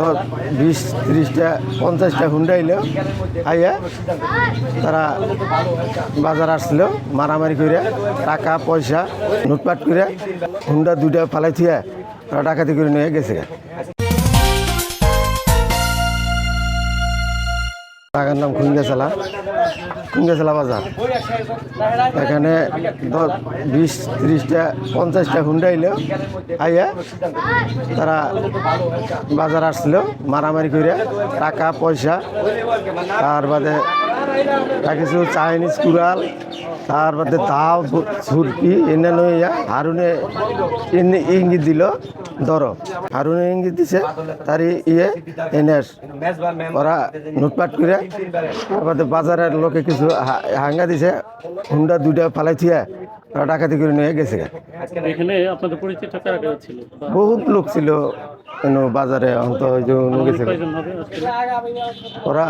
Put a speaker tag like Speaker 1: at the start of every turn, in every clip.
Speaker 1: দশ, বিশ, ত্রিশটা, পঞ্চাশটা হুন্ডা এলো। আইয়া তারা বাজার আসছিল মারামারি করে টাকা, পয়সা, লুটপাট করে হুন্ডা দুইটা ফালাই থিয়া তারা ডাকাতি করে নিয়ে গেছে। টাকার নাম খুঙ্গাচালা খুঙ্গাচালা বাজার। এখানে দশ, বিশ, ত্রিশটা, পঞ্চাশটা হুন্ডা এলো আইয়া তারা বাজার আসছিল মারামারি করে টাকা, পয়সা, তার বাদে তা চাইনিজ কুড়াল, তার বাদে তাও ছুরকি এনে ইয়া হারুনে এনে ইঙ্গিত দিল দর হারুনে ইঙ্গিত দিছে, তার ইয়ে এনে ওরা নোটপাট করে তারপরে বাজারের লোকে কিছু হাঙ্গা দিছে। হুন্ডা দুইটা ফালাই থিয়া ওরা ডাকাতি করে নিয়ে গেছে।
Speaker 2: এখানে আপনাদের পরিচিত কারা কারা ছিল?
Speaker 1: বহুত লোক ছিল কেন বাজারে অন্ত
Speaker 2: কয়জন
Speaker 1: ওরা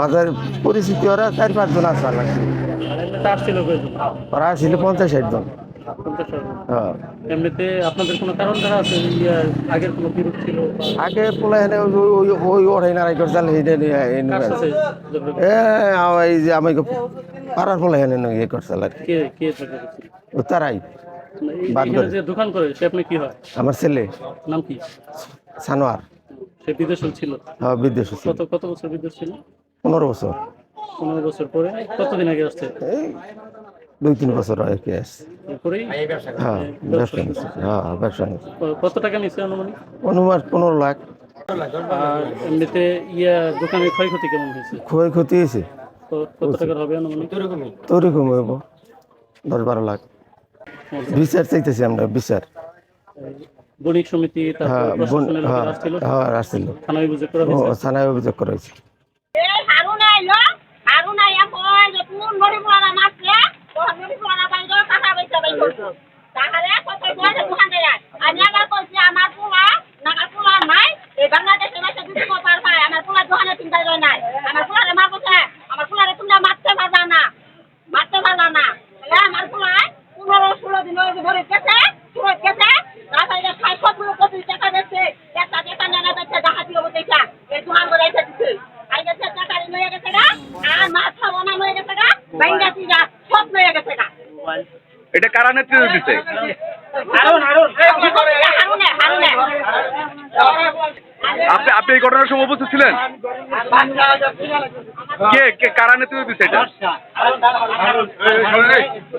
Speaker 1: বাজার পরিস্থিতি ওরা চার পাঁচজন আসা লাগছে ওরা আসছিল পঞ্চাশ ষাট জন। হ্যাঁ।
Speaker 2: এমনিতে আপনাদের কোনো কারণ দ্বারা আছে? আগের কোনো বিরোধ ছিল?
Speaker 1: আগে পোলা হেনে ওই ওই নারাই এনে
Speaker 2: কার
Speaker 1: গেছে। এই যে আমি পাড়ার হেনে নয় ইয়ে করছাল আর কি? ও তারাই বাদ করে।
Speaker 2: যে দোকান করে সে আপনি কি হয়?
Speaker 1: আমার ছেলে।
Speaker 2: নাম কি?
Speaker 1: সানোয়ার।
Speaker 2: সে বিদেশে ছিল?
Speaker 1: হ্যাঁ বিদেশ
Speaker 2: কত কত বছর বিদেশ ছিল?
Speaker 1: পনেরো বছর।
Speaker 2: পনেরো বছর পরে কতদিন আগে আসছে?
Speaker 1: দুই তিন বছর কি আসছে। হ্যাঁ ব্যবসা নিচ্ছে হ্যাঁ ব্যবসা নিচ্ছে
Speaker 2: কত টাকা নিচ্ছে অনুমানিক
Speaker 1: অনুমান পনেরো লাখ।
Speaker 2: আর এমনিতে ইয়া দোকানের ক্ষয়ক্ষতি কেমন হয়েছে?
Speaker 1: ক্ষয়ক্ষতি হয়েছে?
Speaker 2: কত টাকার হবে অনুমানিক
Speaker 1: তোরই কম হইব দশ বারো লাখ। বিচার চাইতেছি আমরা বিচার
Speaker 2: বণিক সমিতি
Speaker 1: হ্যাঁ
Speaker 2: তারপর
Speaker 1: হ্যাঁ হ্যাঁ আসছিল।
Speaker 2: থানায় অভিযোগ করা
Speaker 1: ও
Speaker 2: হয়েছে
Speaker 1: থানায় অভিযোগ করা হয়েছে।
Speaker 3: এই হারুনা এলো হারুনা ইয়া কয় যে কোন নড়ি পোড়ানা মারছে তো নড়ি পোড়ানা বাইর টাকা পয়সা বাইর করছ তাহলে কত কয় যে দোকান দেয় আমি আবার কইছি আমার পোলা নাকা পোলা নাই এই বাংলাদেশে মাসে দুটো কপার পায় আমার পোলা দোকানে চিন্তা করে নাই আমার পোলারে মারছে আমার পোলারে তোমরা মারতে পারবা না মারতে পারবা না তাহলে আমার পোলায় পনেরো ষোলো দিন হয়ে ধরে গেছে গেছে সবগুলো কপি টাকা দিচ্ছে একটা টাকা নেনা দিচ্ছে ডাকাতি হব দেখা এই দোকান করে এসে দিচ্ছে আই গেছে টাকা লয়ে গেছে আর মাথা গা সব লয়ে গেছে গা
Speaker 4: এটা কারা নেতৃত্ব দিচ্ছে
Speaker 3: হারুন হারুন হারুনে হারুনে
Speaker 4: আপনি আপনি এই ঘটনার সময় উপস্থিত ছিলেন? কে কে কারা নেতৃত্ব দিচ্ছে এটা?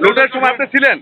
Speaker 4: লুটের সময় আপনি ছিলেন?